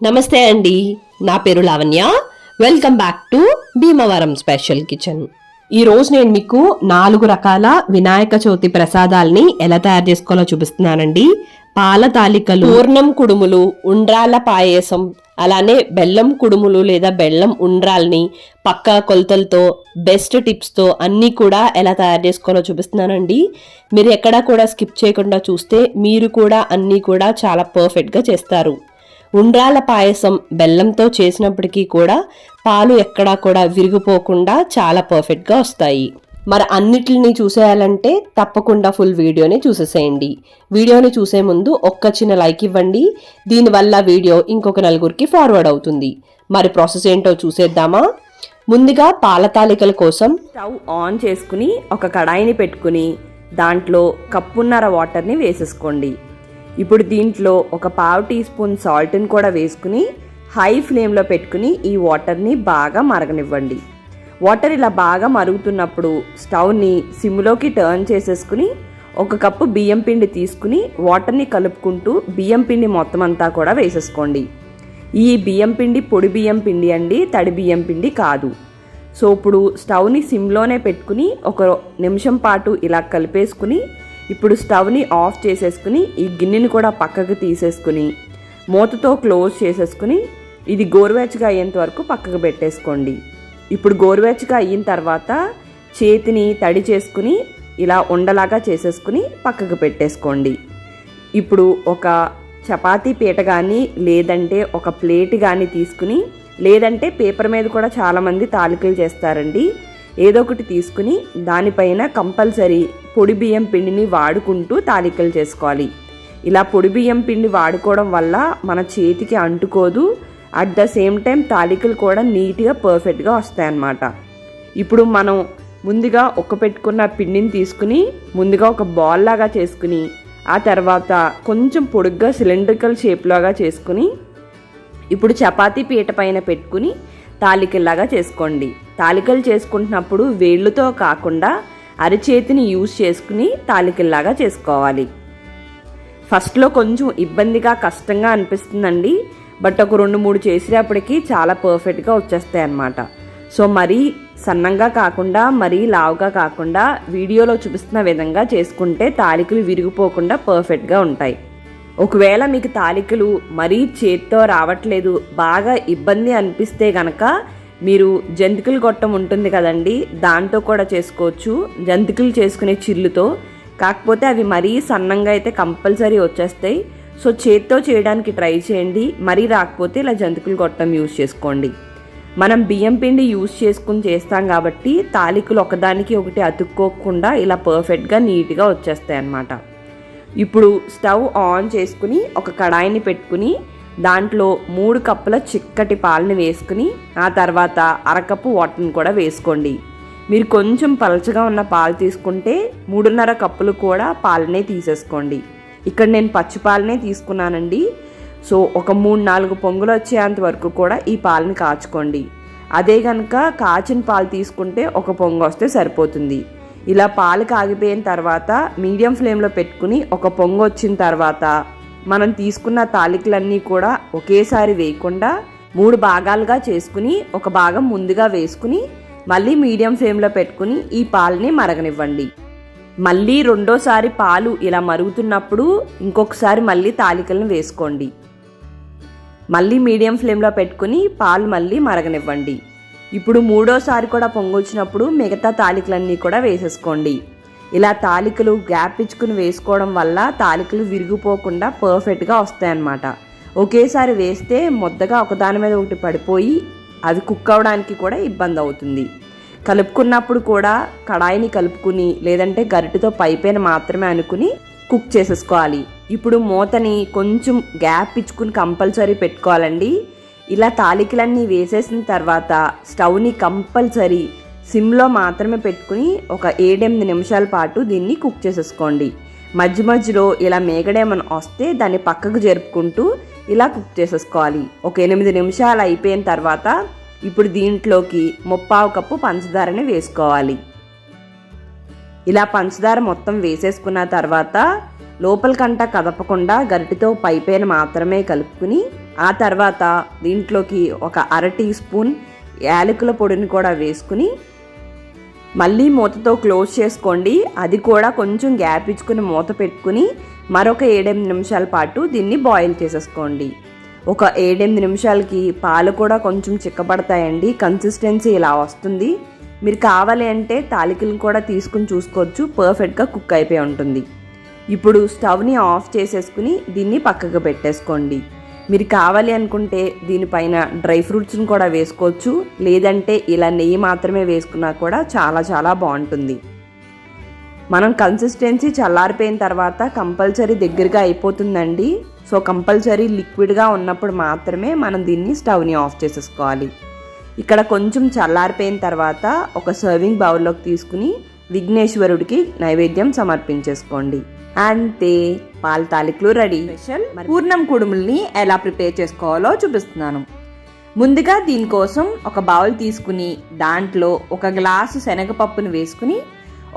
నమస్తే అండి. నా పేరు Lavanya. Welcome back to Bhimavaram special kitchen ఈరోజు నేను మీకు నాలుగు రకాల వినాయక చవితి ప్రసాదాల్ని ఎలా తయారు చేసుకోవాలో చూపిస్తున్నానండి. పాల తాలికలు పూర్ణం కుడుములు ఉండ్రాల పాయసం అలానే బెల్లం కుడుములు లేదా బెల్లం ఉండ్రాల్ని పక్కా కొలతలతో బెస్ట్ టిప్స్తో అన్నీ కూడా ఎలా తయారు చేసుకోవాలో చూపిస్తున్నానండి. మీరు ఎక్కడా కూడా స్కిప్ చేయకుండా చూస్తే మీరు కూడా అన్నీ కూడా చాలా పర్ఫెక్ట్గా చేస్తారు. ఉండ్రాల పాయసం బెల్లంతో చేసినప్పటికీ కూడా పాలు ఎక్కడా కూడా విరిగిపోకుండా చాలా పర్ఫెక్ట్గా వస్తాయి. మరి అన్నిటిని చూసేయాలంటే తప్పకుండా ఫుల్ వీడియోని చూసేసేయండి. వీడియోని చూసే ముందు ఒక్క చిన్న లైక్ ఇవ్వండి. దీనివల్ల వీడియో ఇంకొక నలుగురికి ఫార్వర్డ్ అవుతుంది. మరి ప్రాసెస్ ఏంటో చూసేద్దామా? ముందుగా పాల తాలికల కోసం స్టవ్ ఆన్ చేసుకుని ఒక కడాయిని పెట్టుకుని దాంట్లో కప్పున్నర వాటర్ని వేసేసుకోండి. ఇప్పుడు దీంట్లో ఒక పావు టీ స్పూన్ సాల్ట్ని కూడా వేసుకుని హై ఫ్లేమ్లో పెట్టుకుని ఈ వాటర్ని బాగా మరగనివ్వండి. వాటర్ ఇలా బాగా మరుగుతున్నప్పుడు స్టవ్ని సిమ్లోకి టర్న్ చేసేసుకుని ఒక కప్పు బియ్యం పిండి తీసుకుని వాటర్ని కలుపుకుంటూ బియ్యం పిండి మొత్తం అంతా కూడా వేసేసుకోండి. ఈ బియ్యం పిండి పొడి బియ్యం పిండి అండి తడి బియ్యం పిండి కాదు. సో ఇప్పుడు స్టవ్ని సిమ్లోనే పెట్టుకుని ఒక నిమిషం పాటు ఇలా కలిపేసుకుని ఇప్పుడు స్టవ్ని ఆఫ్ చేసేసుకుని ఈ గిన్నెని కూడా పక్కకు తీసేసుకుని మూతతో క్లోజ్ చేసేసుకుని ఇది గోరువెచ్చగా అయ్యేంత వరకు పక్కకు పెట్టేసుకోండి. ఇప్పుడు గోరువెచ్చగా అయిన తర్వాత చేతిని తడి చేసుకుని ఇలా ఉండలాగా చేసేసుకుని పక్కకు పెట్టేసుకోండి. ఇప్పుడు ఒక చపాతీ పీట కానీ లేదంటే ఒక ప్లేట్ కానీ తీసుకుని లేదంటే పేపర్ మీద కూడా చాలామంది తాలికలు చేస్తారండి. ఏదో ఒకటి తీసుకుని దానిపైన కంపల్సరీ పొడి బియ్యం పిండిని వాడుకుంటూ తాలికలు చేసుకోవాలి. ఇలా పొడి బియ్యం పిండి వాడుకోవడం వల్ల మన చేతికి అంటుకోదు. అట్ ద సేమ్ టైం తాలికలు కూడా నీట్గా పర్ఫెక్ట్గా వస్తాయన్నమాట. ఇప్పుడు మనం ముందుగా ఒక పెట్టుకున్న పిండిని తీసుకుని ముందుగా ఒక బాల్ లాగా చేసుకుని ఆ తర్వాత కొంచెం పొడుగ్గా సిలిండ్రికల్ షేప్లాగా చేసుకుని ఇప్పుడు చపాతీ పీట పైన పెట్టుకుని తాలికల్లాగా చేసుకోండి. తాలికలు చేసుకుంటున్నప్పుడు వేళ్ళుతో కాకుండా అరిచేతిని యూజ్ చేసుకుని తాలికల్లాగా చేసుకోవాలి. ఫస్ట్లో కొంచెం ఇబ్బందిగా కష్టంగా అనిపిస్తుందండి. బట్ ఒక రెండు మూడు చేసేటప్పటికి చాలా పర్ఫెక్ట్గా వచ్చేస్తాయి అన్నమాట సో మరీ సన్నంగా కాకుండా మరీ లావుగా కాకుండా వీడియోలో చూపిస్తున్న విధంగా చేసుకుంటే తాలికలు విరిగిపోకుండా పర్ఫెక్ట్గా ఉంటాయి. ఒకవేళ మీకు తాలికలు మరీ చేత్తో రావట్లేదు బాగా ఇబ్బంది అనిపిస్తే గనక మీరు జంతికలు గొట్టం ఉంటుంది కదండి దాంతో కూడా చేసుకోవచ్చు. జంతికలు చేసుకునే చిల్లుతో కాకపోతే అవి మరీ సన్నంగా అయితే కంపల్సరీ వచ్చేస్తాయి. సో చేత్తో చేయడానికి ట్రై చేయండి మరీ రాకపోతే ఇలా జంతికలు గొట్టం యూజ్ చేసుకోండి. మనం బియ్యం పిండి యూజ్ చేసుకుని చేస్తాం కాబట్టి తాలికలు ఒకదానికి ఒకటి అతుక్కోకుండా ఇలా పర్ఫెక్ట్గా నీట్గా వచ్చేస్తాయి అన్నమాట. ఇప్పుడు స్టవ్ ఆన్ చేసుకుని ఒక కడాయిని పెట్టుకుని దాంట్లో మూడు కప్పుల చిక్కటి పాలని వేసుకుని ఆ తర్వాత అరకప్పు వాటర్ని కూడా వేసుకోండి. మీరు కొంచెం పలచగా ఉన్న పాలు తీసుకుంటే మూడున్నర కప్పులు కూడా పాలనే తీసేసుకోండి. ఇక్కడ నేను పచ్చి పాలనే తీసుకున్నానండి. సో ఒక మూడు నాలుగు పొంగులు వచ్చేంత వరకు కూడా ఈ పాలని కాచుకోండి. అదే కనుక కాచిన పాలు తీసుకుంటే ఒక పొంగు వస్తే సరిపోతుంది. ఇలా పాలు కాగిపోయిన తర్వాత మీడియం ఫ్లేమ్లో పెట్టుకుని ఒక పొంగు వచ్చిన తర్వాత మనం తీసుకున్న తాలికలన్నీ కూడా ఒకేసారి వేయకుండా మూడు భాగాలుగా చేసుకుని ఒక భాగం ముందుగా వేసుకుని మళ్ళీ మీడియం ఫ్లేమ్లో పెట్టుకుని ఈ పాలని మరగనివ్వండి. మళ్ళీ రెండోసారి పాలు ఇలా మరుగుతున్నప్పుడు ఇంకొకసారి మళ్ళీ తాలికలను వేసుకోండి. మళ్ళీ మీడియం ఫ్లేమ్లో పెట్టుకుని పాలు మళ్ళీ మరగనివ్వండి. ఇప్పుడు మూడోసారి కూడా పొంగొచ్చినప్పుడు మిగతా తాలికలన్నీ కూడా వేసేసుకోండి. ఇలా తాలికలు గ్యాప్ ఇచ్చుకుని వేసుకోవడం వల్ల తాలికలు విరిగిపోకుండా పర్ఫెక్ట్గా వస్తాయన్నమాట. ఒకేసారి వేస్తే ముద్దగా ఒకదాని మీద ఒకటి పడిపోయి అది కుక్ అవ్వడానికి కూడా ఇబ్బంది అవుతుంది. కలుపుకున్నప్పుడు కూడా కడాయిని కలుపుకుని లేదంటే గరిటెతో పైపైన మాత్రమే అనుకుని కుక్ చేసేసుకోవాలి. ఇప్పుడు మూతని కొంచెం గ్యాప్ ఇచ్చుకుని కంపల్సరీ పెట్టుకోవాలండి. ఇలా తాలికలన్నీ వేసేసిన తర్వాత స్టవ్ని కంపల్సరీ సిమ్లో మాత్రమే పెట్టుకుని ఒక ఏడెనిమిది నిమిషాల పాటు దీన్ని కుక్ చేసేసుకోండి. మధ్య మధ్యలో ఇలా మేగడేమని వస్తే దాన్ని పక్కకు జరుపుకుంటూ ఇలా కుక్ చేసేసుకోవాలి. ఒక ఎనిమిది నిమిషాలు అయిపోయిన తర్వాత ఇప్పుడు దీంట్లోకి ముప్పావు కప్పు పంచదారని వేసుకోవాలి. ఇలా పంచదార మొత్తం వేసేసుకున్న తర్వాత లోపలికంట కదపకుండా గరిటితో పైపైన మాత్రమే కలుపుకుని ఆ తర్వాత దీంట్లోకి ఒక అర టీ స్పూన్ యాలకుల పొడిని కూడా వేసుకుని మళ్ళీ మూతతో క్లోజ్ చేసుకోండి. అది కూడా కొంచెం గ్యాప్ ఇచ్చుకుని మూత పెట్టుకుని మరొక ఏడెనిమిది నిమిషాల పాటు దీన్ని బాయిల్ చేసేసుకోండి. ఒక ఏడెనిమిది నిమిషాలకి పాలు కూడా కొంచెం చిక్కబడతాయండి. కన్సిస్టెన్సీ ఇలా వస్తుంది. మీరు కావాలి అంటే తాలికలను కూడా తీసుకుని చూసుకోవచ్చు. పర్ఫెక్ట్గా కుక్ అయిపోయి ఉంటుంది. ఇప్పుడు స్టవ్ని ఆఫ్ చేసేసుకుని దీన్ని పక్కకు పెట్టేసుకోండి. మీరు కావాలి అనుకుంటే దీనిపైన డ్రై ఫ్రూట్స్ని కూడా వేసుకోవచ్చు. లేదంటే ఇలా నెయ్యి మాత్రమే వేసుకున్నా కూడా చాలా చాలా బాగుంటుంది. మనం కన్సిస్టెన్సీ చల్లారిపోయిన తర్వాత కంపల్సరీ దగ్గరగా అయిపోతుందండి. సో కంపల్సరీ లిక్విడ్గా ఉన్నప్పుడు మాత్రమే మనం దీన్ని స్టవ్ని ఆఫ్ చేసేసుకోవాలి. ఇక్కడ కొంచెం చల్లారిపోయిన తర్వాత ఒక సర్వింగ్ బౌల్లోకి తీసుకుని విఘ్నేశ్వరుడికి నైవేద్యం సమర్పించేసుకోండి. అంతే పాల తాలికలు రెడీ. స్పెషల్. పూర్ణం కుడుముల్ని ఎలా ప్రిపేర్ చేసుకోవాలో చూపిస్తున్నాను. ముందుగా దీనికోసం ఒక బౌల్ తీసుకుని దాంట్లో ఒక గ్లాసు శనగపప్పుని వేసుకుని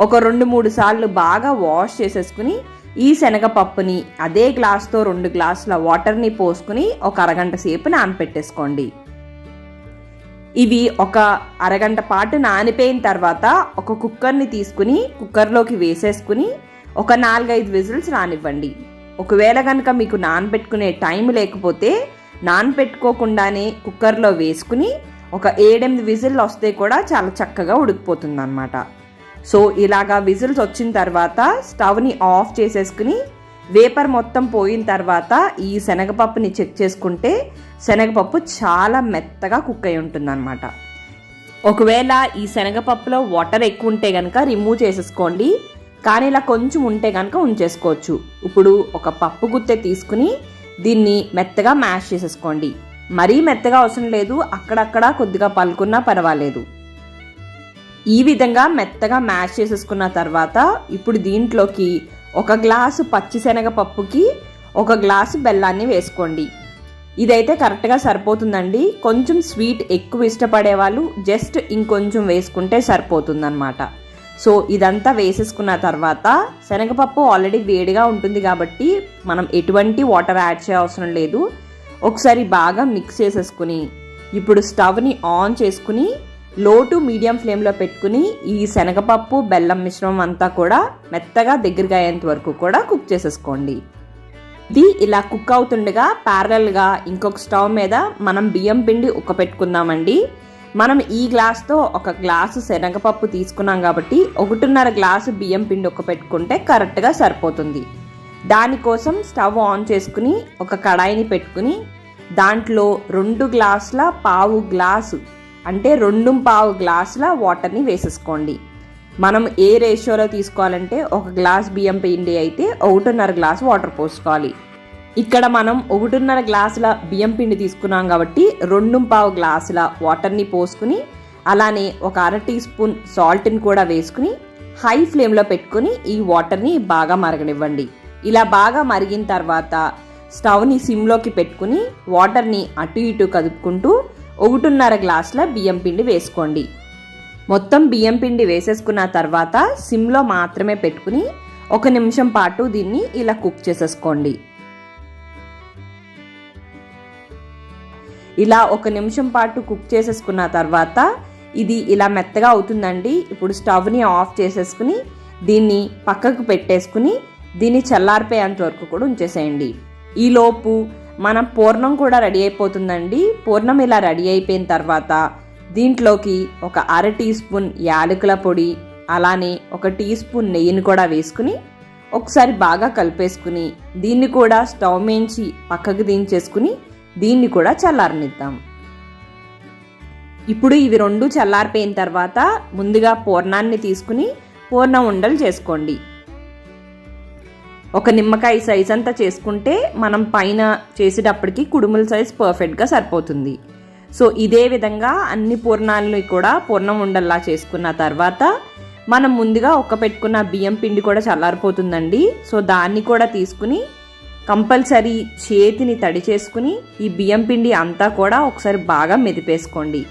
ఒక రెండు మూడు సార్లు బాగా వాష్ చేసేసుకుని ఈ శనగపప్పుని అదే గ్లాస్తో రెండు గ్లాసుల వాటర్ని పోసుకుని ఒక అరగంట సేపు నానపెట్టేసుకోండి ఇవి ఒక అరగంట పాటు నానిపోయిన తర్వాత ఒక కుక్కర్ని తీసుకుని కుక్కర్లోకి వేసేసుకుని ఒక నాలుగైదు విజిల్స్ రానివ్వండి. ఒకవేళ కనుక మీకు నానబెట్టుకునే టైం లేకపోతే నానబెట్టుకోకుండానే కుక్కర్లో వేసుకుని ఒక ఏడెనిమిది విజిల్ వస్తే కూడా చాలా చక్కగా ఉడికిపోతుంది అనమాట సో ఇలాగా విజిల్స్ వచ్చిన తర్వాత స్టవ్ని ఆఫ్ చేసేసుకుని వేపర్ మొత్తం పోయిన తర్వాత ఈ శనగపప్పుని చెక్ చేసుకుంటే శనగపప్పు చాలా మెత్తగా కుక్ అయి ఉంటుందన్నమాట. ఒకవేళ ఈ శనగపప్పులో వాటర్ ఎక్కువ ఉంటే కనుక రిమూవ్ చేసేసుకోండి. కానీ ఇలా కొంచెం ఉంటే కనుక ఉంచేసుకోవచ్చు. ఇప్పుడు ఒక పప్పు గుత్తె తీసుకుని దీన్ని మెత్తగా మ్యాష్ చేసేసుకోండి. మరీ మెత్తగా అవసరం లేదు అక్కడక్కడ కొద్దిగా పలుకున్నా పర్వాలేదు. ఈ విధంగా మెత్తగా మ్యాష్ చేసేసుకున్న తర్వాత ఇప్పుడు దీంట్లోకి ఒక గ్లాసు పచ్చిశనగ పప్పుకి ఒక గ్లాసు బెల్లాన్ని వేసుకోండి. ఇదైతే కరెక్ట్గా సరిపోతుందండి. కొంచెం స్వీట్ ఎక్కువ ఇష్టపడే వాళ్ళు జస్ట్ ఇంకొంచెం వేసుకుంటే సరిపోతుందన్నమాట. సో ఇదంతా వేసేసుకున్న తర్వాత శనగపప్పు ఆల్రెడీ వేడిగా ఉంటుంది కాబట్టి మనం ఎటువంటి వాటర్ యాడ్ చేయవసరం లేదు. ఒకసారి బాగా మిక్స్ చేసేసుకుని ఇప్పుడు స్టవ్ని ఆన్ చేసుకుని లో టు మీడియం ఫ్లేమ్లో పెట్టుకుని ఈ శనగపప్పు బెల్లం మిశ్రమం అంతా కూడా మెత్తగా దగ్గరగా అయ్యేంత వరకు కూడా కుక్ చేసేసుకోండి. ఇది ఇలా కుక్ అవుతుండగా ప్యారలల్గా ఇంకొక స్టవ్ మీద మనం బియ్యం పిండి ఉక్క పెట్టుకుందామండి మనం ఈ గ్లాస్తో ఒక గ్లాసు శనగపప్పు తీసుకున్నాం కాబట్టి ఒకటిన్నర గ్లాసు బియ్యం పిండి ఒక పెట్టుకుంటే కరెక్ట్గా సరిపోతుంది. దానికోసం స్టవ్ ఆన్ చేసుకుని ఒక కడాయిని పెట్టుకుని దాంట్లో రెండు గ్లాసుల పావు గ్లాసు అంటే రెండు పావు గ్లాసుల వాటర్ని వేసేసుకోండి. మనం ఏ రేషియోలో తీసుకోవాలంటే ఒక గ్లాస్ బియ్యం పిండి అయితే ఒకటిన్నర గ్లాస్ వాటర్ పోసుకోవాలి. ఇక్కడ మనం ఒకటిన్నర గ్లాసుల బియ్యం పిండి తీసుకున్నాం కాబట్టి రెండు పావు గ్లాసుల వాటర్ని పోసుకుని అలానే ఒక అర టీ స్పూన్ సాల్ట్ని కూడా వేసుకుని హై ఫ్లేమ్లో పెట్టుకుని ఈ వాటర్ని బాగా మరగనివ్వండి. ఇలా బాగా మరిగిన తర్వాత స్టవ్ని సిమ్లోకి పెట్టుకుని వాటర్ని అటు ఇటు కదుపుకుంటూ ఒకటిన్నర గ్లాసుల బియ్యం పిండి వేసుకోండి. మొత్తం బియ్యం పిండి వేసేసుకున్న తర్వాత సిమ్లో మాత్రమే పెట్టుకుని ఒక నిమిషం పాటు దీన్ని ఇలా కుక్ చేసేసుకోండి. ఇలా ఒక నిమిషం పాటు కుక్ చేసేసుకున్న తర్వాత ఇది ఇలా మెత్తగా అవుతుందండి. ఇప్పుడు స్టవ్ని ఆఫ్ చేసేసుకుని దీన్ని పక్కకు పెట్టేసుకుని దీన్ని చల్లారిపోయేంత వరకు కూడా ఉంచేసేయండి. ఈలోపు మనం పూర్ణం కూడా రెడీ అయిపోతుందండి. పూర్ణం ఇలా రెడీ అయిపోయిన తర్వాత దీంట్లోకి ఒక అర టీ స్పూన్ యాలకుల పొడి అలానే ఒక టీ స్పూన్ నెయ్యిని కూడా వేసుకుని ఒకసారి బాగా కలిపేసుకుని దీన్ని కూడా స్టవ్ మేంచి పక్కకు దించేసుకుని దీన్ని కూడా చల్లారనిద్దాం. ఇప్పుడు ఇవి రెండు చల్లారిపోయిన తర్వాత ముందుగా పూర్ణాన్ని తీసుకుని పూర్ణం ఉండలు చేసుకోండి. ఒక నిమ్మకాయ సైజ్ అంతా చేసుకుంటే మనం పైన చేసేటప్పటికి కుడుముల సైజ్ పర్ఫెక్ట్గా సరిపోతుంది. సో ఇదే విధంగా అన్ని పూర్ణాలని కూడా పూర్ణం ఉండల్లా చేసుకున్న తర్వాత మనం ముందుగా ఒక్క పెట్టుకున్న బియ్యం పిండి కూడా చల్లారిపోతుందండి. సో దాన్ని కూడా తీసుకుని కంపల్సరీ చేతిని తడి చేసుకుని ఈ బియ్యం పిండి అంతా కూడా ఒకసారి బాగా మెదిపేసుకోండి.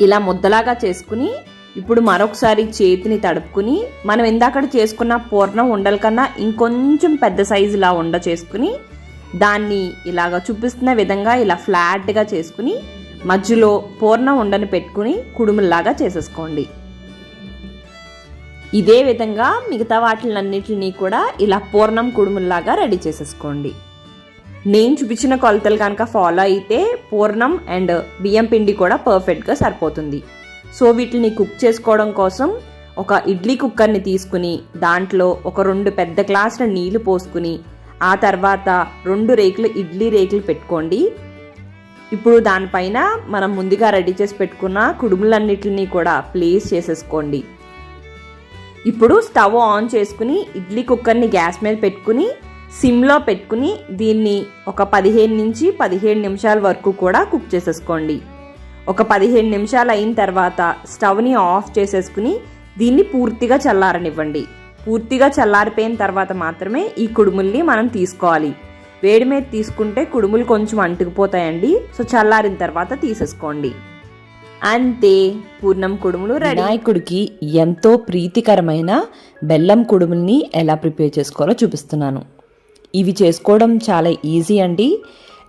ఇలా ముద్దలాగా చేసుకుని ఇప్పుడు మరొకసారి చేతిని తడుపుకుని మనం ఇందాక చేసుకున్న పూర్ణం ఉండల కన్నా ఇంకొంచెం పెద్ద సైజులా ఉండ చేసుకుని దాన్ని ఇలాగ చూపిస్తున్న విధంగా ఇలా ఫ్లాట్గా చేసుకుని మధ్యలో పూర్ణం ఉండని పెట్టుకుని కుడుముల్లాగా చేసేసుకోండి. ఇదే విధంగా మిగతా వాటిలన్నిటిని కూడా ఇలా పూర్ణం కుడుముల్లాగా రెడీ చేసేసుకోండి. నేను చూపించిన కొలతలు కనుక ఫాలో అయితే పూర్ణం అండ్ బియ్యం పిండి కూడా పర్ఫెక్ట్గా సరిపోతుంది. సో వీటిని కుక్ చేసుకోవడం కోసం ఒక ఇడ్లీ కుక్కర్ని తీసుకుని దాంట్లో ఒక రెండు పెద్ద గ్లాసుల నీళ్ళు పోసుకుని ఆ తర్వాత రెండు రేకులు ఇడ్లీ రేకులు పెట్టుకోండి. ఇప్పుడు దానిపైన మనం ముందుగా రెడీ చేసి పెట్టుకున్న కుడుములన్నిటిని కూడా ప్లేస్ చేసేసుకోండి. ఇప్పుడు స్టవ్ ఆన్ చేసుకుని ఇడ్లీ కుక్కర్ని గ్యాస్ మీద పెట్టుకుని సిమ్లో పెట్టుకుని దీన్ని ఒక పదిహేను నుంచి పదిహేడు నిమిషాల వరకు కూడా కుక్ చేసేసుకోండి. ఒక పదిహేను నిమిషాలు అయిన తర్వాత స్టవ్ని ఆఫ్ చేసేసుకుని దీన్ని పూర్తిగా చల్లారనివ్వండి. పూర్తిగా చల్లారిపోయిన తర్వాత మాత్రమే ఈ కుడుముల్ని మనం తీసుకోవాలి. వేడి మీద తీసుకుంటే కుడుములు కొంచెం అంటుకుపోతాయండి. సో చల్లారిన తర్వాత తీసేసుకోండి. అంతే. పూర్ణం కుడుములు వినాయకుడికి ఎంతో ప్రీతికరమైన బెల్లం కుడుముల్ని ఎలా ప్రిపేర్ చేసుకోవాలో చూపిస్తున్నాను. ఇవి చేసుకోవడం చాలా ఈజీ అండి.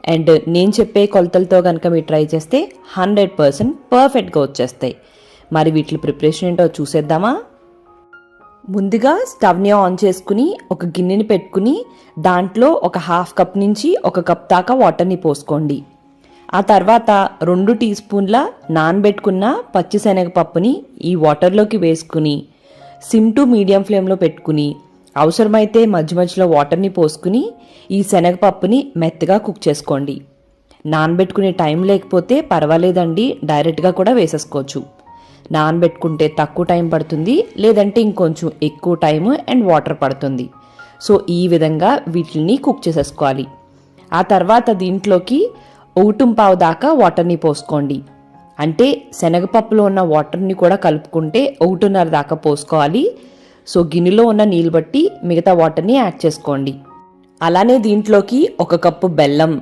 అండ్ నేను చెప్పే కొలతలతో కనుక మీరు ట్రై చేస్తే హండ్రెడ్ పర్సెంట్ పర్ఫెక్ట్గా వచ్చేస్తాయి. మరి వీటి ప్రిపరేషన్ ఏంటో చూసేద్దామా? ముందుగా స్టవ్ని ఆన్ చేసుకుని ఒక గిన్నెని పెట్టుకుని దాంట్లో ఒక హాఫ్ కప్ నుంచి ఒక కప్ దాకా వాటర్ని పోసుకోండి. ఆ తర్వాత రెండు టీ స్పూన్ల నానబెట్టుకున్న పచ్చిశనగపప్పుని ఈ వాటర్లోకి వేసుకుని సిమ్ టు మీడియం ఫ్లేమ్లో పెట్టుకుని అవసరమైతే మధ్య మధ్యలో వాటర్ని పోసుకుని ఈ శనగపప్పుని మెత్తగా కుక్ చేసుకోండి. నానబెట్టుకునే టైం లేకపోతే పర్వాలేదండి డైరెక్ట్గా కూడా వేసేసుకోవచ్చు. నానబెట్టుకుంటే తక్కువ టైం పడుతుంది లేదంటే ఇంకొంచెం ఎక్కువ టైం అండ్ వాటర్ పడుతుంది. సో ఈ విధంగా వీటిని కుక్ చేసేసుకోవాలి. ఆ తర్వాత దీంట్లోకి ఒకటుంపావు దాకా వాటర్ని పోసుకోండి. అంటే శనగపప్పులో ఉన్న వాటర్ని కూడా కలుపుకుంటే ఒకటిన్నర దాకా పోసుకోవాలి. సో గిన్నెలో ఉన్న నీళ్ళు బట్టి మిగతా వాటర్ని యాడ్ చేసుకోండి. అలానే దీంట్లోకి ఒక కప్పు బెల్లం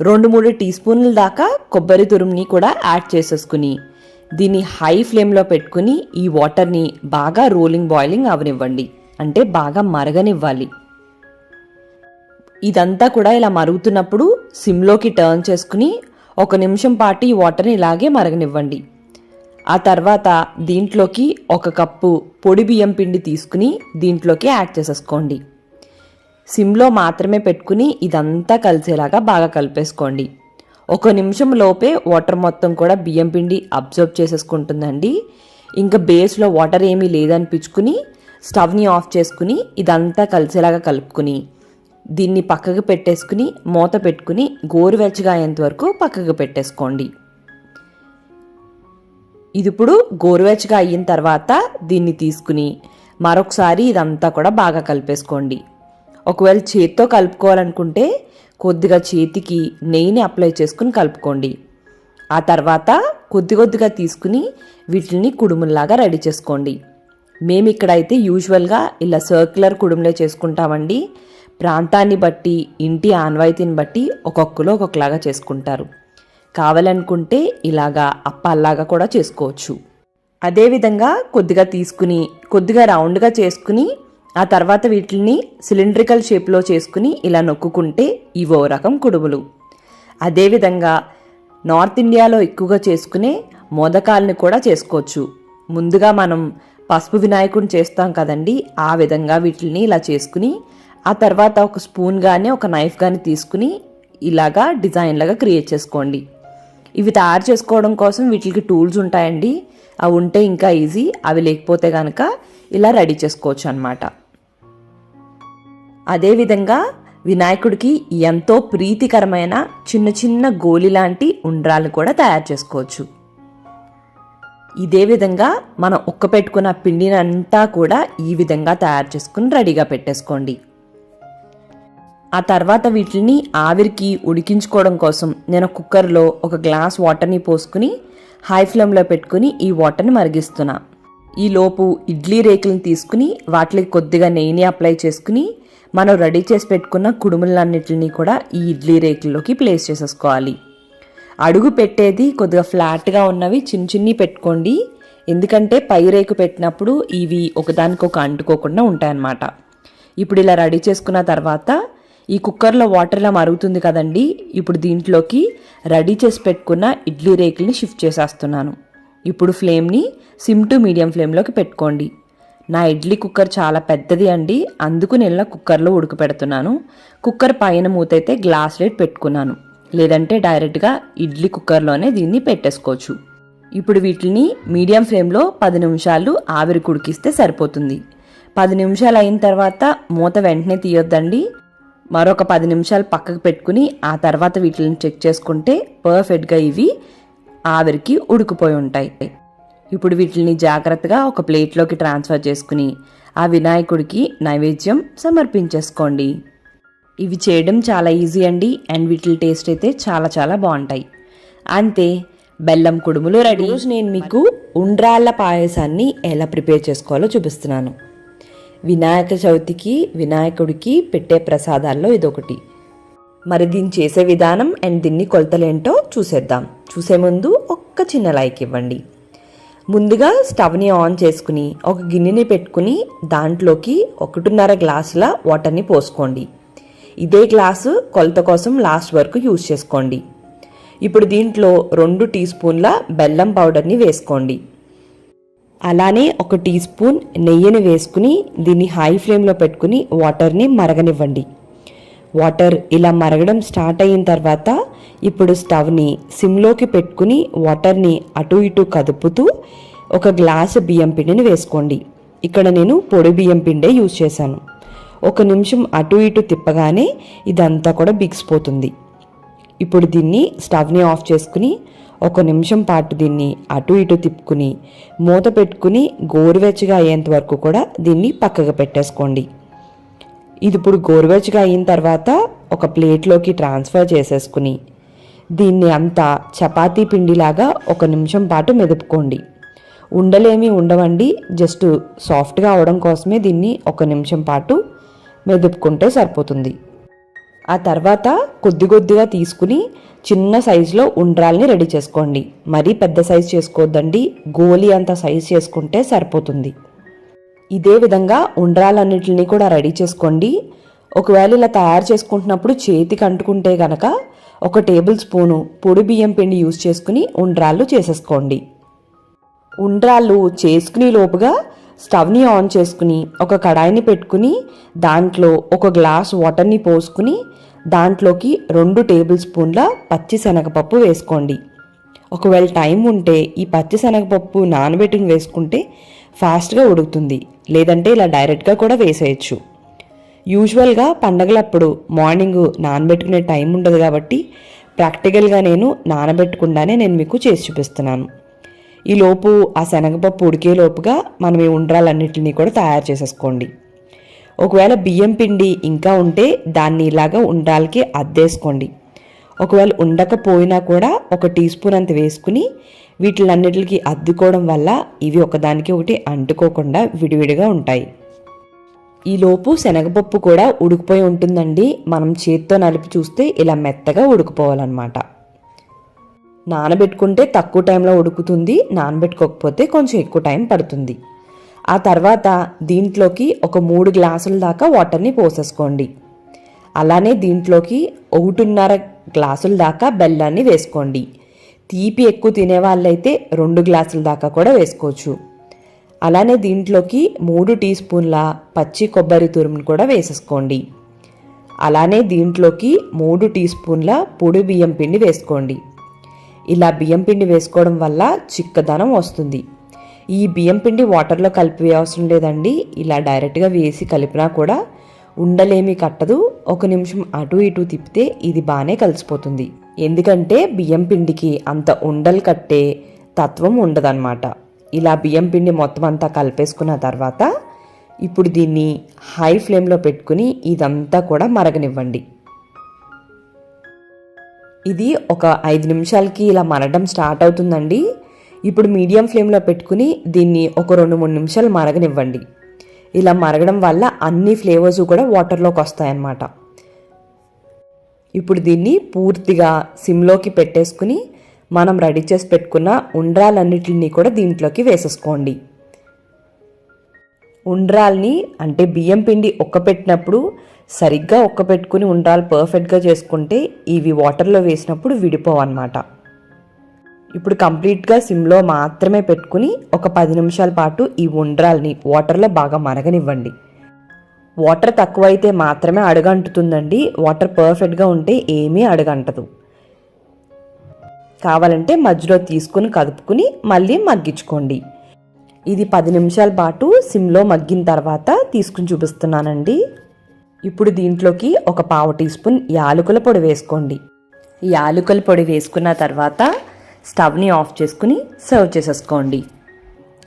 రెండు మూడు టీ స్పూన్ల దాకా కొబ్బరి తురుముని కూడా యాడ్ చేసేసుకుని దీన్ని హై ఫ్లేమ్లో పెట్టుకుని ఈ వాటర్ని బాగా రోలింగ్ బాయిలింగ్ అవనివ్వండి. అంటే బాగా మరగనివ్వాలి. ఇదంతా కూడా ఇలా మరుగుతున్నప్పుడు సిమ్లోకి టర్న్ చేసుకుని ఒక నిమిషం పాటు ఈ వాటర్ని ఇలాగే మరగనివ్వండి. ఆ తర్వాత దీంట్లోకి ఒక కప్పు పొడి బియ్యం పిండి తీసుకుని దీంట్లోకి యాడ్ చేసేసుకోండి. సిమ్లో మాత్రమే పెట్టుకుని ఇదంతా కలిసేలాగా బాగా కలిపేసుకోండి. ఒక నిమిషం లోపే వాటర్ మొత్తం కూడా బియ్యం పిండి అబ్జర్వ్ చేసేసుకుంటుందండి. ఇంకా బేస్లో వాటర్ ఏమీ లేదనిపించుకుని స్టవ్ని ఆఫ్ చేసుకుని ఇదంతా కలిసేలాగా కలుపుకుని దీన్ని పక్కకు పెట్టేసుకుని మూత పెట్టుకుని గోరువెచ్చగా అయ్యేంత వరకు పక్కకు పెట్టేసుకోండి. ఇది ఇప్పుడు గోరువెచ్చగా అయిన తర్వాత దీన్ని తీసుకుని మరొకసారి ఇదంతా కూడా బాగా కలిపేసుకోండి. ఒకవేళ చేతితో కలుపుకోవాలనుకుంటే కొద్దిగా చేతికి నెయ్యిని అప్లై చేసుకుని కలుపుకోండి. ఆ తర్వాత కొద్ది కొద్దిగా తీసుకుని వీటిని కుడుముల్లాగా రెడీ చేసుకోండి. మేము ఇక్కడైతే యూజువల్గా ఇలా సర్క్యులర్ కుడుములే చేసుకుంటామండి. ప్రాంతాన్ని బట్టి ఇంటి ఆన్వాయితీని బట్టి ఒక్కొక్కరు ఒక్కొక్కలాగా చేసుకుంటారు. కావాలనుకుంటే ఇలాగా అప్పల్లాగా కూడా చేసుకోవచ్చు. అదేవిధంగా కొద్దిగా తీసుకుని కొద్దిగా రౌండ్గా చేసుకుని ఆ తర్వాత వీటిని సిలిండ్రికల్ షేప్లో చేసుకుని ఇలా నొక్కుకుంటే ఇవో రకం కుడుములు. అదేవిధంగా నార్త్ ఇండియాలో ఎక్కువగా చేసుకునే మోదకాలని కూడా చేసుకోవచ్చు. ముందుగా మనం పసుపు వినాయకుడిని చేస్తాం కదండి ఆ విధంగా వీటిని ఇలా చేసుకుని ఆ తర్వాత ఒక స్పూన్ కానీ ఒక నైఫ్ కానీ తీసుకుని ఇలాగా డిజైన్ లాగా క్రియేట్ చేసుకోండి. ఇవి తయారు చేసుకోవడం కోసం వీటికి టూల్స్ ఉంటాయండి. అవి ఉంటే ఇంకా ఈజీ అవి లేకపోతే కనుక ఇలా రెడీ చేసుకోవచ్చు అనమాట అదేవిధంగా వినాయకుడికి ఎంతో ప్రీతికరమైన చిన్న చిన్న గోలి లాంటి ఉండ్రాలు కూడా తయారు చేసుకోవచ్చు. ఇదే విధంగా మనం ఉక్క పెట్టుకున్న పిండినంతా కూడా ఈ విధంగా తయారు చేసుకుని రెడీగా పెట్టేసుకోండి. ఆ తర్వాత వీటిని ఆవిరికి ఉడికించుకోవడం కోసం నేను కుక్కర్లో ఒక గ్లాస్ వాటర్ని పోసుకుని హై ఫ్లేమ్లో పెట్టుకుని ఈ వాటర్ని మరిగిస్తున్నా. ఈ లోపు ఇడ్లీ రేకులను తీసుకుని వాటికి కొద్దిగా నెయ్యిని అప్లై చేసుకుని మనం రెడీ చేసి పెట్టుకున్న కుడుములన్నిటిని కూడా ఈ ఇడ్లీ రేకుల్లోకి ప్లేస్ చేసేసుకోవాలి. అడుగు పెట్టేది కొద్దిగా ఫ్లాట్గా ఉన్నవి చిన్న చిన్ని పెట్టుకోండి. ఎందుకంటే పై రేకు పెట్టినప్పుడు ఇవి ఒకదానికొక అంటుకోకుండా ఉంటాయన్నమాట. ఇప్పుడు ఇలా రెడీ చేసుకున్న తర్వాత ఈ కుక్కర్లో వాటర్ ఇలా మరుగుతుంది కదండి. ఇప్పుడు దీంట్లోకి రెడీ చేసి పెట్టుకున్న ఇడ్లీ రేకుల్ని షిఫ్ట్ చేసేస్తున్నాను. ఇప్పుడు ఫ్లేమ్ని సిమ్ టు మీడియం ఫ్లేమ్లోకి పెట్టుకోండి. నా ఇడ్లీ కుక్కర్ చాలా పెద్దది అండి. అందుకు నేను కుక్కర్లో కుక్కర్లో ఉడకపెడుతున్నాను. కుక్కర్ పైన మూతైతే గ్లాస్ లైట్ పెట్టుకున్నాను. లేదంటే డైరెక్ట్గా ఇడ్లీ కుక్కర్లోనే దీన్ని పెట్టేసుకోవచ్చు. ఇప్పుడు వీటిని మీడియం ఫ్లేమ్లో పది నిమిషాలు ఆవిరి కుడికిస్తే సరిపోతుంది. పది నిమిషాలు అయిన తర్వాత మూత వెంటనే తీయొద్దండి. మరొక పది నిమిషాలు పక్కకు పెట్టుకుని ఆ తర్వాత వీటిని చెక్ చేసుకుంటే పర్ఫెక్ట్గా ఇవి ఆవిరికి ఉడికిపోయి ఉంటాయి. ఇప్పుడు వీటిని జాగ్రత్తగా ఒక ప్లేట్లోకి ట్రాన్స్ఫర్ చేసుకుని ఆ వినాయకుడికి నైవేద్యం సమర్పించేసుకోండి. ఇవి చేయడం చాలా ఈజీ అండి అండ్ వీటి టేస్ట్ అయితే చాలా చాలా బాగుంటాయి. అంతే బెల్లం కుడుములు రెడీ. నేను మీకు ఉండ్రాళ్ళ పాయసాన్ని ఎలా ప్రిపేర్ చేసుకోవాలో చూపిస్తున్నాను. వినాయక చవితికి వినాయకుడికి పెట్టే ప్రసాదాల్లో ఇదొకటి. మరి దీన్ని చేసే విధానం అండ్ దీన్ని కొలతలేంటో చూసేద్దాం. చూసే ముందు ఒక్క చిన్న లైక్ ఇవ్వండి. ముందుగా స్టవ్ని ఆన్ చేసుకుని ఒక గిన్నెని పెట్టుకుని దాంట్లోకి ఒకటిన్నర గ్లాసుల వాటర్ని పోసుకోండి. ఇదే గ్లాసు కొలత కోసం లాస్ట్ వరకు యూజ్ చేసుకోండి. ఇప్పుడు దీంట్లో రెండు టీ స్పూన్ల బెల్లం పౌడర్ని వేసుకోండి. అలానే ఒక టీ స్పూన్ నెయ్యిని వేసుకుని దీన్ని హై ఫ్లేమ్లో పెట్టుకుని వాటర్ని మరగనివ్వండి. వాటర్ ఇలా మరగడం స్టార్ట్ అయిన తర్వాత ఇప్పుడు స్టవ్ని సిమ్లోకి పెట్టుకుని వాటర్ని అటు ఇటు కదుపుతూ ఒక గ్లాసు బియ్యం పిండిని వేసుకోండి. ఇక్కడ నేను పొడి బియ్యం పిండే యూజ్ చేశాను. ఒక నిమిషం అటు ఇటు తిప్పగానే ఇదంతా కూడా బిగిసిపోతుంది. ఇప్పుడు దీన్ని స్టవ్ని ఆఫ్ చేసుకుని ఒక నిమిషం పాటు దీన్ని అటు ఇటు తిప్పుకుని మూత పెట్టుకుని గోరువెచ్చగా అయ్యేంత వరకు కూడా దీన్ని పక్కకు పెట్టేసుకోండి. ఇది ఇప్పుడు గోరువెచ్చగా అయిన తర్వాత ఒక ప్లేట్లోకి ట్రాన్స్ఫర్ చేసేసుకుని దీన్ని అంతా చపాతీ పిండిలాగా ఒక నిమిషం పాటు మెదుపుకోండి. ఉండలేమి ఉండవండి జస్ట్ సాఫ్ట్గా అవడం కోసమే దీన్ని ఒక నిమిషం పాటు మెదుపుకుంటే సరిపోతుంది. ఆ తర్వాత కొద్ది కొద్దిగా తీసుకుని చిన్న సైజులో ఉండ్రాల్ని రెడీ చేసుకోండి. మరీ పెద్ద సైజు చేసుకోవద్దండి గోలి అంత సైజు చేసుకుంటే సరిపోతుంది. ఇదే విధంగా ఉండ్రాలన్నిటిని కూడా రెడీ చేసుకోండి. ఒకవేళ ఇలా తయారు చేసుకుంటున్నప్పుడు చేతికి అంటుకుంటే గనక ఒక టేబుల్ స్పూను పొడి బియ్యం పిండి యూజ్ చేసుకుని ఉండ్రాళ్ళు చేసేసుకోండి. ఉండ్రాళ్ళు చేసుకునే లోపుగా స్టవ్ని ఆన్ చేసుకుని ఒక కడాయిని పెట్టుకుని దాంట్లో ఒక గ్లాస్ వాటర్ని పోసుకుని దాంట్లోకి రెండు టేబుల్ స్పూన్ల పచ్చి శనగపప్పు వేసుకోండి. ఒకవేళ టైం ఉంటే ఈ పచ్చి శనగపప్పు నానబెట్టుకుని వేసుకుంటే ఫాస్ట్గా ఉడుకుతుంది లేదంటే ఇలా డైరెక్ట్గా కూడా వేసేయచ్చు. యూజువల్గా పండగలప్పుడు మార్నింగ్ నానబెట్టుకునే టైం ఉండదు కాబట్టి ప్రాక్టికల్గా నేను నానబెట్టకుండానే నేను మీకు చేసి చూపిస్తున్నాను. ఈ లోపు ఆ శనగపప్పు ఉడికే లోపుగా మనం ఈ ఉండ్రాలన్నింటినీ కూడా తయారు చేసేసుకోండి. ఒకవేళ బియ్యం పిండి ఇంకా ఉంటే దాన్ని ఇలాగా ఉండాలకి అద్దేసుకోండి. ఒకవేళ ఉండకపోయినా కూడా ఒక టీ స్పూన్ అంత వేసుకుని వీటిలన్నిటికి అద్దుకోవడం వల్ల ఇవి ఒకదానికి ఒకటి అంటుకోకుండా విడివిడిగా ఉంటాయి. ఈలోపు శనగపప్పు కూడా ఉడికిపోయి ఉంటుందండి. మనం చేత్తో నలిపి చూస్తే ఇలా మెత్తగా ఉడికిపోవాలన్నమాట. నానబెట్టుకుంటే తక్కువ టైంలో ఉడుకుతుంది. నానబెట్టుకోకపోతే కొంచెం ఎక్కువ టైం పడుతుంది. ఆ తర్వాత దీంట్లోకి ఒక మూడు గ్లాసుల దాకా వాటర్ని పోసేసుకోండి. అలానే దీంట్లోకి ఒకటిన్నర గ్లాసుల దాకా బెల్లాన్ని వేసుకోండి. తీపి ఎక్కువ తినే వాళ్ళైతే రెండు గ్లాసుల దాకా కూడా వేసుకోవచ్చు. అలానే దీంట్లోకి మూడు టీ స్పూన్ల పచ్చి కొబ్బరి తురుమును కూడా వేసేసుకోండి. అలానే దీంట్లోకి మూడు టీ స్పూన్ల పొడి బియ్యం పిండి వేసుకోండి. ఇలా బియ్యం పిండి వేసుకోవడం వల్ల చిక్కదనం వస్తుంది. ఈ బియ్యం పిండి వాటర్లో కలిపి అవసరం లేదండి. ఇలా డైరెక్ట్గా వేసి కలిపినా కూడా ఉండలేమి కట్టదు. ఒక నిమిషం అటు ఇటు తిప్పితే ఇది బాగానే కలిసిపోతుంది. ఎందుకంటే బియ్యం పిండికి అంత ఉండలు కట్టే తత్వం ఉండదన్నమాట. ఇలా బియ్యం పిండి మొత్తం అంతా కలిపేసుకున్న తర్వాత ఇప్పుడు దీన్ని హై ఫ్లేమ్లో పెట్టుకుని ఇదంతా కూడా మరగనివ్వండి. ఇది ఒక ఐదు నిమిషాలకి ఇలా మరగడం స్టార్ట్ అవుతుందండి. ఇప్పుడు మీడియం ఫ్లేమ్లో పెట్టుకుని దీన్ని ఒక రెండు మూడు నిమిషాలు మరగనివ్వండి. ఇలా మరగడం వల్ల అన్ని ఫ్లేవర్స్ కూడా వాటర్లోకి వస్తాయన్నమాట. ఇప్పుడు దీన్ని పూర్తిగా సిమ్లోకి పెట్టేసుకుని మనం రెడీ చేసి పెట్టుకున్న ఉండ్రాలన్నిటిని కూడా దీంట్లోకి వేసేసుకోండి. ఉండ్రాల్ని అంటే బియ్యం పిండి ఒక్కపెట్టినప్పుడు సరిగ్గా ఒక్కపెట్టుకుని ఉండ్రాలు పర్ఫెక్ట్గా చేసుకుంటే ఇవి వాటర్లో వేసినప్పుడు విడిపోవన్నమాట. ఇప్పుడు కంప్లీట్గా సిమ్లో మాత్రమే పెట్టుకుని ఒక పది నిమిషాల పాటు ఈ ఉండ్రాల్ని వాటర్లో బాగా మరగనివ్వండి. వాటర్ తక్కువైతే మాత్రమే అడుగంటుతుందండి. వాటర్ పర్ఫెక్ట్గా ఉంటే ఏమీ అడుగంటదు. కావాలంటే మధ్యలో తీసుకుని కదుపుకుని మళ్ళీ మగ్గించుకోండి. ఇది పది నిమిషాల పాటు సిమ్లో మగ్గిన తర్వాత తీసుకుని చూపిస్తున్నానండి. ఇప్పుడు దీంట్లోకి ఒక పావు టీ స్పూన్ యాలకుల పొడి వేసుకోండి. యాలకుల పొడి వేసుకున్న తర్వాత స్టవ్ని ఆఫ్ చేసుకుని సర్వ్ చేసేసుకోండి.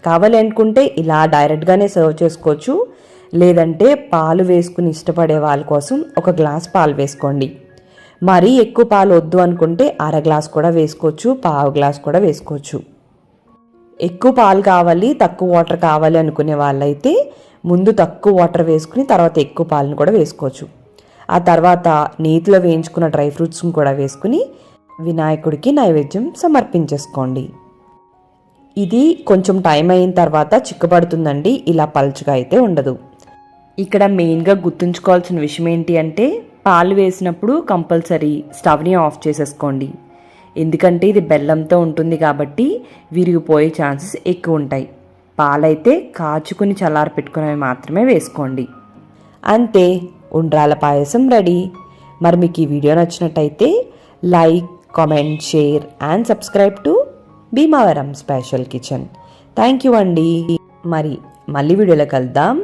కావాలి అనుకుంటే ఇలా డైరెక్ట్గానే సర్వ్ చేసుకోవచ్చు. లేదంటే పాలు వేసుకుని ఇష్టపడే వాళ్ళ కోసం ఒక గ్లాస్ పాలు వేసుకోండి. మరీ ఎక్కువ పాలు వద్దు అనుకుంటే అర గ్లాస్ కూడా వేసుకోవచ్చు పావు గ్లాస్ కూడా వేసుకోవచ్చు. ఎక్కువ పాలు కావాలి తక్కువ వాటర్ కావాలి అనుకునే వాళ్ళైతే ముందు తక్కువ వాటర్ వేసుకుని తర్వాత ఎక్కువ పాలను కూడా వేసుకోవచ్చు. ఆ తర్వాత నేతిలో వేయించుకున్న డ్రై ఫ్రూట్స్ని కూడా వేసుకుని వినాయకుడికి నైవేద్యం సమర్పించేసుకోండి. ఇది కొంచెం టైం అయిన తర్వాత చిక్కబడుతుందండి ఇలా పలుచగా అయితే ఉండదు. ఇక్కడ మెయిన్గా గుర్తుంచుకోవాల్సిన విషయం ఏంటి అంటే పాలు వేసినప్పుడు కంపల్సరీ స్టవ్ని ఆఫ్ చేసేసుకోండి. ఎందుకంటే ఇది బెల్లంతో ఉంటుంది కాబట్టి విరిగిపోయే ఛాన్సెస్ ఎక్కువ ఉంటాయి. పాలైతే కాచుకుని చల్లారి పెట్టుకునేవి మాత్రమే వేసుకోండి. అంతే ఉండ్రాల పాయసం రెడీ. మరి మీకు ఈ వీడియో నచ్చినట్టయితే like comment share and subscribe to Bhimavaram special kitchen thank you అండి మరి మళ్ళీ వీడియోలో కలుద్దాం.